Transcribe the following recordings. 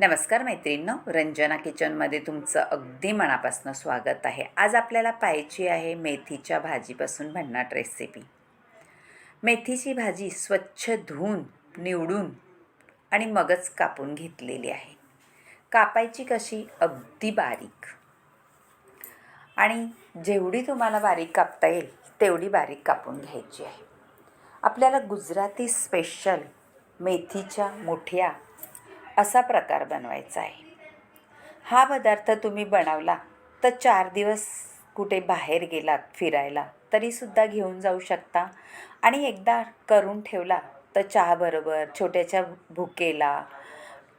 नमस्कार मैत्रिणींनो रंजना किचनमध्ये तुमचं अगदी मनापासून स्वागत आहे. आज आपल्याला पाहायची आहे मेथीच्या भाजीपासून भन्नाट रेसिपी मेथीची भाजी स्वच्छ धुवून निवडून आणि मगच कापून घेतलेली आहे. कापायची कशी? अगदी बारीक. आणि जेवढी तुम्हाला बारीक कापता येईल तेवढी बारीक कापून घ्यायची आहे. आपल्याला गुजराती स्पेशल मेथीच्या मोठ्या असा प्रकार बनवायचा आहे. हा पदार्थ तुम्ही बनवला तर चार दिवस कुठे बाहेर गेलात फिरायला तरीसुद्धा घेऊन जाऊ शकता. आणि एकदा करून ठेवला तर चहाबरोबर छोट्याच्या भुकेला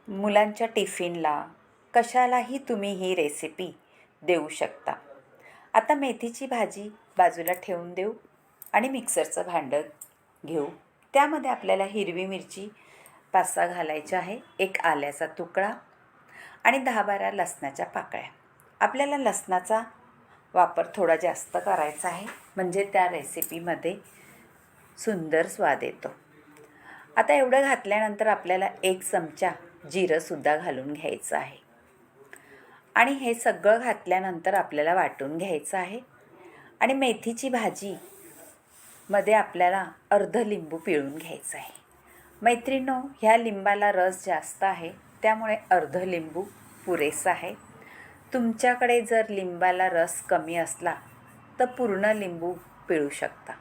मुलांच्या टिफिनला कशालाही तुम्ही ही रेसिपी देऊ शकता. आता मेथीची भाजी बाजूला ठेवून देऊ आणि मिक्सरचं भांडं घेऊ. त्यामध्ये आपल्याला हिरवी मिरची पाच सहा घालायच्या आहे एक आल्याचा तुकडा आणि दहा बारा लसणाच्या पाकळ्या. आपल्याला लसणाचा वापर थोडा जास्त करायचा आहे म्हणजे त्या रेसिपीमध्ये सुंदर स्वाद येतो. आता एवढं घातल्यानंतर आपल्याला एक चमचा जिरंसुद्धा घालून घ्यायचं आहे. आणि हे सगळं घातल्यानंतर आपल्याला वाटून घ्यायचं आहे. आणि मेथीची भाजी मध्ये आपल्याला अर्ध लिंबू पिळून घ्यायचं आहे. मैत्रिणो ह्या लिंबाला रस जास्त आहे त्यामुळे अर्ध लिंबू पुरेसा आहे. तुमच्याकडे जर लिंबाला रस कमी असला तर पूर्ण लिंबू पिळू शकता.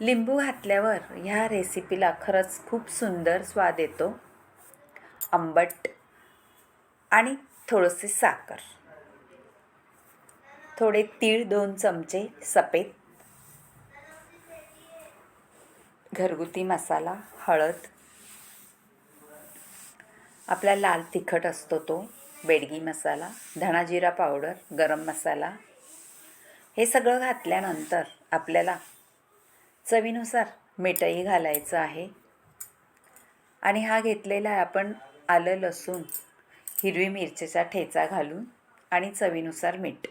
लिंबू घातल्यावर ह्या रेसिपीला खरंच खूप सुंदर स्वाद येतो. आंबट आणि थोडंसे साखर. थोडे तीळ दोन चमचे सफेद घरगुती मसाला हळद. आपला लाल तिखट असतो तो बेडगी मसाला धणाजिरा पावडर गरम मसाला. हे सगळं घातल्यानंतर आपल्याला चवीनुसार मीठही घालायचं आहे. आणि हा घेतलेला आहे आपण आलं लसूण हिरवी मिरचीचा ठेचा घालून आणि चवीनुसार मीठ.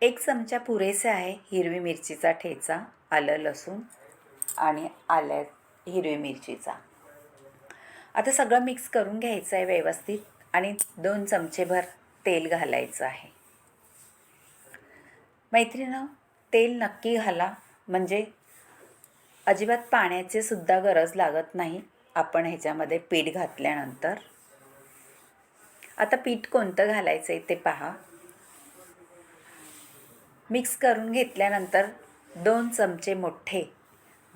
एक चमचा पुरेसे आहे हिरवी मिरचीचा ठेचा आलं लसूण. आणि आल्या हिरवी मिरचीचा. आता सगळं मिक्स करून घ्यायचं आहे व्यवस्थित आणि दोन चमचेभर तेल घालायचं आहे. मैत्रिणं तेल नक्की घाला. म्हणजे अजिबात पाण्याची सुद्धा गरज लागत नाही आपण ह्याच्यामध्ये पीठ घातल्यानंतर. आता पीठ कोणतं घालायचं आहे ते पहा. मिक्स करून घेतल्यानंतर दोन चमचे मोठे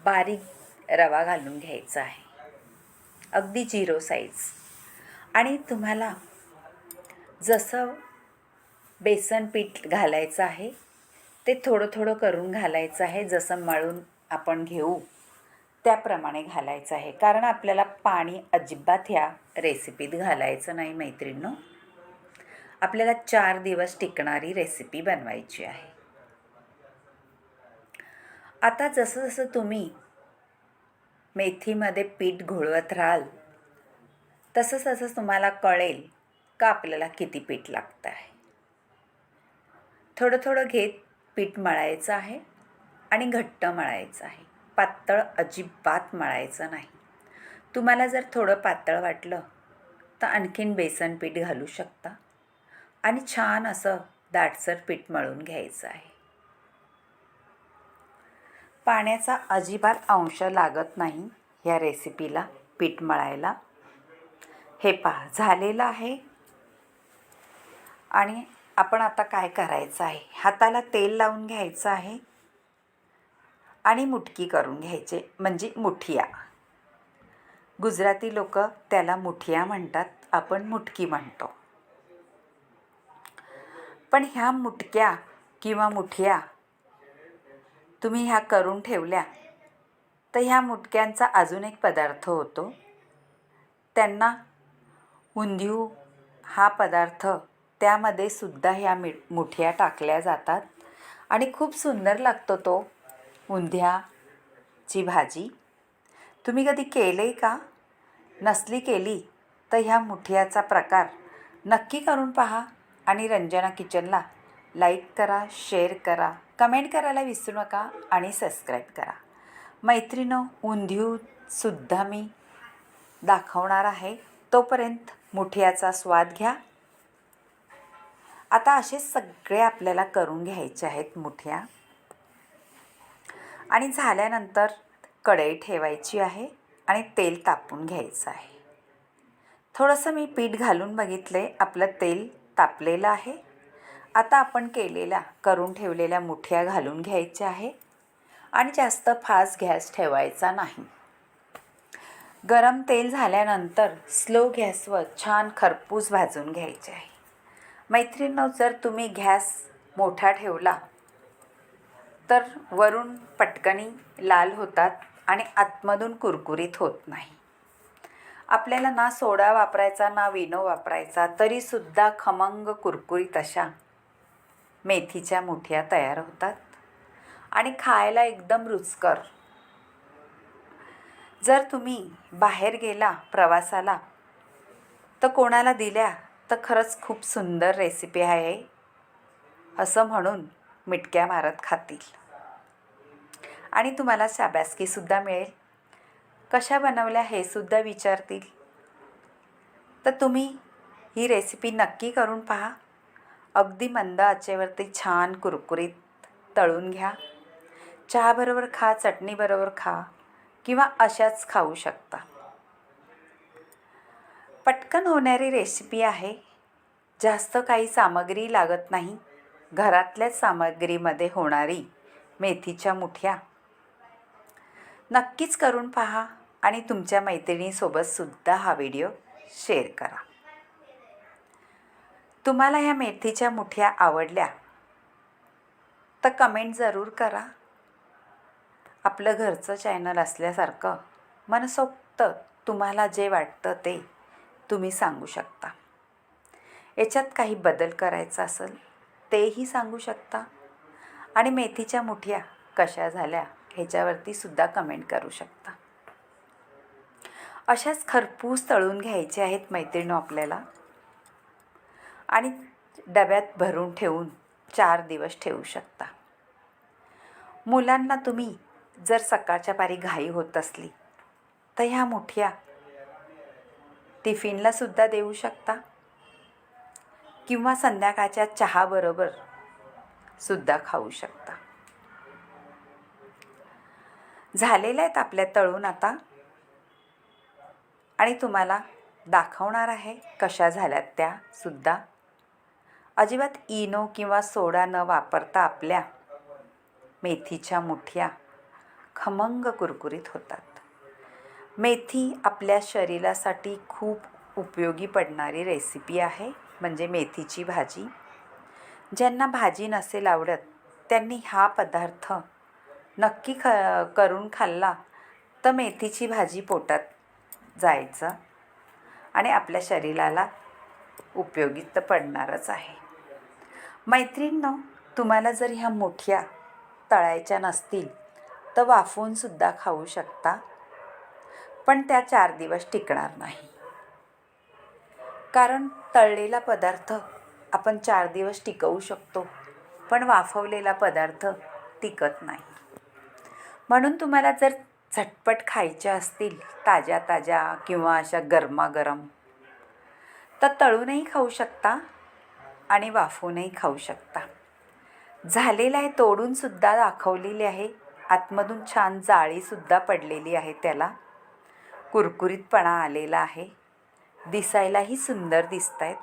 बारीक रवा घालून घ्यायचा आहे. अगदी झिरो साईज आणि तुम्हाला जसं बेसन पीठ घालायचं आहे ते थोडं थोडं करून घालायचं आहे जसं मळून आपण घेऊ त्याप्रमाणे घालायचं आहे. कारण आपल्याला पाणी अजिबात ह्या रेसिपीत घालायचं नाही मैत्रिणींनो. आपल्याला चार दिवस टिकणारी रेसिपी बनवायची आहे. आता जसं जसं तुम्ही मेथीमध्ये पीठ घोळवत राहाल तसं तसं तुम्हाला कळेल का आपल्याला किती पीठ लागतं आहे. थोडं थोडं घेत पीठ मळायचं आहे आणि घट्ट मळायचं आहे. पातळ अजिबात मळायचं नाही. तुम्हाला जर थोडं पातळ वाटलं तर आणखीन बेसन पीठ घालू शकता आणि छान असं दाटसर पीठ मळून घ्यायचं आहे. पाण्याचा अजिबात अंश लागत नाही ह्या रेसिपीला पीठ मळायला. हे पहा झालेलं आहे. आणि आपण आता काय करायचं आहे? हाताला तेल लावून घ्यायचं आहे. आणि मुटकी करून घ्यायचे म्हणजे मुठिया. गुजराती लोक त्याला मुठिया म्हणतात आपण मुटकी म्हणतो. पण ह्या मुटक्या किंवा मुठिया तुम्ही ह्या करून ठेवल्या. तर ह्या मुटक्यांचा अजून एक पदार्थ होतो. त्यांना उंदीऊ हा पदार्थ त्यामध्ये सुद्धा ह्या मि मुठ्या टाकल्या जातात. आणि खूप सुंदर लागतो तो उंध्याची भाजी. तुम्ही कधी केले का? नसली केली तर ह्या मुठियाचा प्रकार नक्की करून पहा. आणि रंजना किचनला लाईक करा शेअर करा. कमेंट करायला विसरू नका आणि सबस्क्राईब करा. मैत्रिणं उंधियूसुद्धा मी दाखवणार आहे. तोपर्यंत मुठियाचा स्वाद घ्या. आता असे सगळे आपल्याला करून घ्यायचे आहेत मुठ्या. आणि झाल्यानंतर कढई ठेवायची आहे आणि तेल तापून घ्यायचं आहे. थोडंसं मी पीठ घालून बघितले आपलं तेल तापलेलं आहे. आता आपण केलेल्या करून ठेवलेल्या मुठ्या घालून घ्यायच्या आहे आणि जास्त फास्ट गॅस ठेवायचा नाही. गरम तेल झाल्यानंतर स्लो गॅसवर छान खरपूस भाजून घ्यायचे आहे. मैत्रिणींनो जर तुम्ही गॅस मोठा ठेवला तर वरून पटकनी लाल होतात आणि आतमधून कुरकुरीत होत नाही. आपल्याला ना सोडा वापरायचा ना विनो वापरायचा तरीसुद्धा खमंग कुरकुरीत अशा मेथीच्या मुठ्या तयार होतात. आणि खायला एकदम रुचकर. जर तुम्ही बाहेर गेला प्रवासाला तर कोणाला दिल्या तर खरंच खूप सुंदर रेसिपी आहे. असं म्हणून मिटक्या मारत खातील. आणि तुम्हाला शाबासकीसुद्धा मिळेल. कशा बनवल्या हे सुद्धा विचारतील. तर तुम्ही ही रेसिपी नक्की करून पहा. अगदी मंद आचेवरती छान कुरकुरीत तळून घ्या. चहाबरोबर खा चटणीबरोबर खा किंवा अशाच खाऊ शकता. पटकन होणारी रेसिपी आहे. जास्त काही सामग्री लागत नाही. घरातल्याच सामग्रीमध्ये होणारी मेथीच्या मुठ्या. नक्कीच करून पहा आणि तुमच्या मैत्रिणीसोबतसुद्धा हा व्हिडिओ शेअर करा. तुम्हाला ह्या मेथीच्या मुठ्या आवडल्या तर कमेंट जरूर करा. आपलं घरचं चॅनल असल्यासारखं मनसोक्त तुम्हाला जे वाटतं ते तुम्ही सांगू शकता. याच्यात काही बदल करायचा असेल तेही सांगू शकता. आणि मेथीच्या मुठ्या कशा झाल्या ह्याच्यावरती सुद्धा कमेंट करू शकता. अशाच खरपूस तळून घ्यायचे आहेत मैत्रिणी आपल्याला. आणि डब्यात भरून ठेवून चार दिवस ठेवू शकता. मुलांना तुम्ही जर सकाळच्या पारी घाई होत असली तर ह्या मुठ्या टिफिनला सुद्धा देऊ शकता. किंवा संध्याकाळच्या चहाबरोबर सुद्धा खाऊ शकता. झालेल्या आहेत आपल्या तळून आता. आणि तुम्हाला दाखवणार आहे कशा झाल्यात त्या सुद्धा. अजिबात इनो किंवा सोडा न वापरता आपल्या मेथीच्या मुठ्या खमंग कुरकुरीत होतात. मेथी आपल्या शरीरासाठी खूप उपयोगी पडणारी रेसिपी आहे म्हणजे मेथीची भाजी. ज्यांना भाजी नसेल आवडत त्यांनी हा पदार्थ नक्की ख करून खाल्ला तर मेथीची भाजी पोटात जायचं आणि आपल्या शरीराला उपयोगी तर पडणारच आहे. मैत्रिणींनो तुम्हाला जर ह्या मोठ्या तळायच्या नसतील तर वाफवूनसुद्धा खाऊ शकता. पण त्या चार दिवस टिकणार नाही. कारण तळलेला पदार्थ आपण चार दिवस टिकवू शकतो पण वाफवलेला पदार्थ टिकत नाही. म्हणून तुम्हाला जर झटपट खायच्या असतील ताज्या ताज्या किंवा अशा गरमागरम तर तळूनही खाऊ शकता. आणि वाफवूनही खाऊ शकता. झालेलं आहे तोडूनसुद्धा दाखवलेली आहे. आतमधून छान जाळीसुद्धा पडलेली आहे त्याला. कुरकुरीतपणा आलेला आहे. दिसायलाही सुंदर दिसत आहेत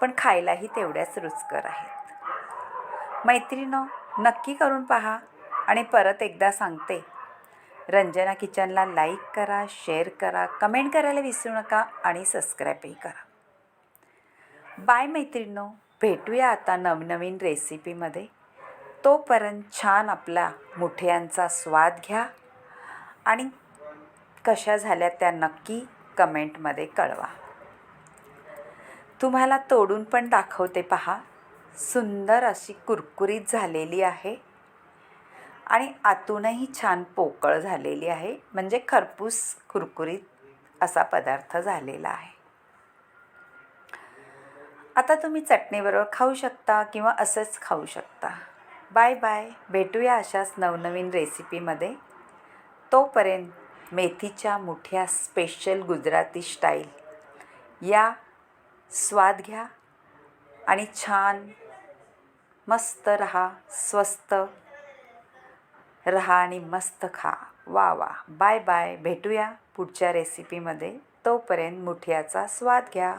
पण खायलाही तेवढ्याच रुचकर आहेत. मैत्रिणो नक्की करून पहा आणि परत एकदा सांगते. रंजना किचनला लाईक करा शेअर करा कमेंट करायला विसरू नका आणि सबस्क्राईबही करा. बाय मैत्रिणो. भेटूया आता नवनवीन रेसिपीमध्ये. तोपर्यंत छान आपला मुठ्यांचा स्वाद घ्या आणि कशा झाल्या त्या नक्की कमेंटमध्ये कळवा. तुम्हाला तोडून पण दाखवते पहा. सुंदर अशी कुरकुरीत झालेली आहे आणि आतूनही छान पोकळ झालेली आहे. म्हणजे खरपूस कुरकुरीत असा पदार्थ झालेला आहे. आता तुम्ही चटणीबरोबर खाऊ शकता किंवा असंच खाऊ शकता. Bye bye. भेटूया अशाच नवनवीन रेसिपीमध्ये. तोपर्यंत मेथीच्या मुठ्या स्पेशल गुजराती स्टाईल. या स्वाद घ्या आणि छान मस्त रहा स्वस्त रहा आणि मस्त खा. वा वा. Bye bye. भेटूया पुढच्या रेसिपीमध्ये. तोपर्यंत मुठियाचा स्वाद घ्या.